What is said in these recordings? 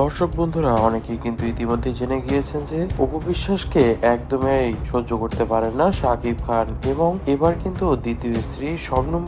দর্শক বন্ধুরা, অনেকেই কিন্তু ইতিমধ্যে জেনে গিয়েছেন যে অপবিশ্বাসকে একদমই সহ্য করতে পারেন না শাকিব খান এবং এবার কিন্তু দ্বিতীয় স্ত্রী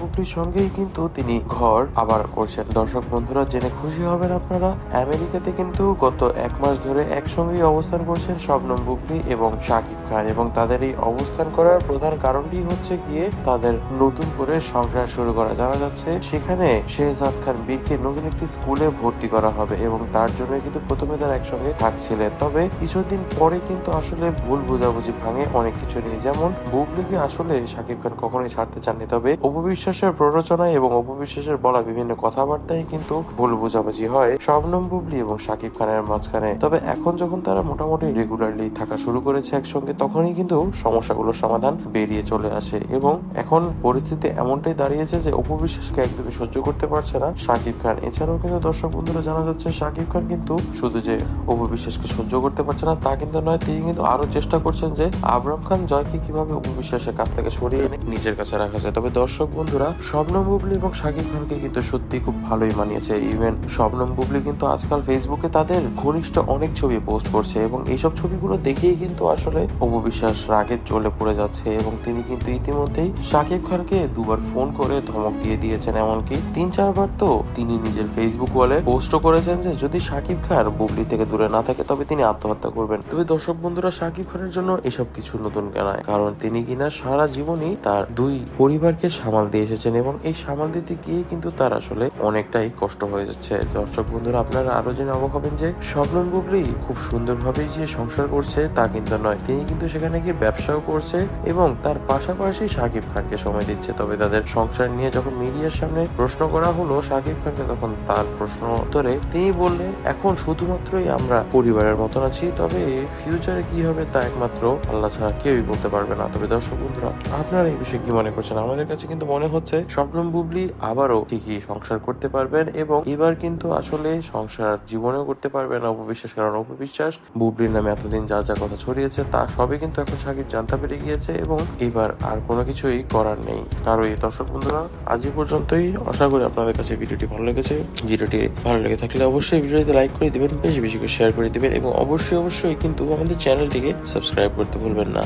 বুবলির সঙ্গেই কিন্তু তিনি ঘর আবার করছেন। দর্শক বন্ধুরা, জেনে খুশি হবেন আপনারা, আমেরিকাতে কিন্তু গত এক মাস ধরে একসঙ্গেই অবস্থান করছেন শবনম বুবলি এবং শাকিব খান এবং তাদের এই অবস্থান করার প্রধান কারণটি হচ্ছে গিয়ে তাদের নতুন করে সংসার শুরু করা। জানা যাচ্ছে, সেখানে শেহজাদ খান বীরকে নতুন একটি স্কুলে ভর্তি করা হবে এবং তার জন্য কিন্তু প্রথমে তারা একসঙ্গে থাকছিলেন। তবে কিছুদিন পরে কিন্তু আসলে ভুল বোঝাবুঝি ভাঙে অনেক কিছু নিয়ে। যেমন বুবলিকে আসলে শাকিব খান কখনোই ছাড়তে চাননি? তবে অপবিশ্বাসের প্ররোচনায় এবং অপবিশ্বাসের বলা বিভিন্ন কথাবার্তায় কিন্তু ভুল বোঝাবুঝি হয় শবনম বুবলি এবং শাকিব খানের মাঝখানে। তবে এখন যখন তারা মোটামুটি রেগুলারলি থাকা শুরু করেছে একসঙ্গে, তখনই কিন্তু সমস্যাগুলোর সমাধান বেরিয়ে চলে আসে। এবং এখন পরিস্থিতি এমনটাই দাঁড়িয়েছে যে অপবিশ্বাসকে একদমই সহ্য করতে পারছে না শাকিব খান। এছাড়াও কিন্তু দর্শক বন্ধুরা জানা যাচ্ছে শাকিব খান কিন্তু শুধু যে অপবিশ্বাসকে সহ্য করতে পারছে না, তা কিন্তু নয়, তিনি কিন্তু আরও চেষ্টা করছেন যে আবরাম খান জয়কে কীভাবে অপবিশ্বাসের কাছ থেকে সরিয়ে এনে নিজের কাছে রাখা যায়। তবে দর্শক বন্ধুরা, শবনম বুবলি এবং শাকিব খানকে কিন্তু সত্যি খুব ভালোই মানিয়েছে। ইভেন শবনম বুবলি কিন্তু আজকাল ফেসবুকে তাদের ঘনিষ্ঠ অনেক ছবি পোস্ট করছে এবং এইসব ছবিগুলো দেখেই কিন্তু আসলে অপবিশ্বাস রাগে চলে পড়ে যাচ্ছে এবং তিনি কিন্তু ইতিমধ্যেই শাকিব খানকে দুবার ফোন করে ধমক দিয়ে দিয়েছেন। এমনকি তিন চারবার তো তিনি নিজের ফেসবুক ওয়ালে পোস্টও করেছেন যে যদি শাকিব খান বুবলি থেকে দূরে না থাকে, তবে তিনি আত্মহত্যা করবেন। তবে দর্শক বন্ধুরা শাকিব খানের জন্য এসব কিছু নতুন কেনায়। কারণ তিনি কিনা সারা জীবনই তার দুই পরিবারকে সামাল দিয়ে এসেছেন এবং এই সামাল দিতে গিয়ে কিন্তু তার আসলে অনেকটাই কষ্ট হয়ে যাচ্ছে। দর্শক বন্ধুরা, আপনারা আরও জেনে অবাক হবেন যে শবনম বুবলি খুব সুন্দরভাবেই যে সংসার করছে তা কিন্তু নয়। তিনি কিন্তু সেখানে গিয়ে ব্যবসাও করছে এবং তার পাশাপাশি শাকিব খানকে সময় দিচ্ছে। তবে তাদের সংসার নিয়ে যখন মিডিয়ার সামনে প্রশ্ন করা হলো শাকিব খানকে তখন তার প্রশ্ন উত্তরে তিনি বললেন এখন শুধুমাত্রই আমরা পরিবারের মতন আছি, তবে ফিউচারে কি হবে তা একমাত্র আল্লাহ ছাড়া কেউই বলতে পারবে না। তবে দর্শক বন্ধুরা, আপনারা এই বিষয়ে কি মনে করছেন? আমাদের কাছে কিন্তু মনে হচ্ছে স্বপ্নম বুবলি আবারও ঠিকই সংসার করতে পারবেন এবং এবার কিন্তু আসলে সংসার জীবনেও করতে পারবেন অপবিশ্বাস, কারণ অপবিশ্বাস বুবলির নামে এতদিন যা যা কথা ছড়িয়েছে, তা সবই কিন্তু এখন সাকিব জানতে পেরে গিয়েছে এবং এবার আর কোনো কিছুই করার নেই। কারও এই দর্শক বন্ধুরা, আজ পর্যন্তই। আশা করি আপনাদের কাছে ভিডিওটি ভালো লেগেছে। ভিডিওটি ভালো লেগে থাকলে অবশ্যই ভিডিওতে লাইক করে দিবেন, বেশি বেশি করে শেয়ার করে দিবেন এবং অবশ্যই অবশ্যই কিন্তু আমাদের চ্যানেলটিকে সাবস্ক্রাইব করতে ভুলবেন না।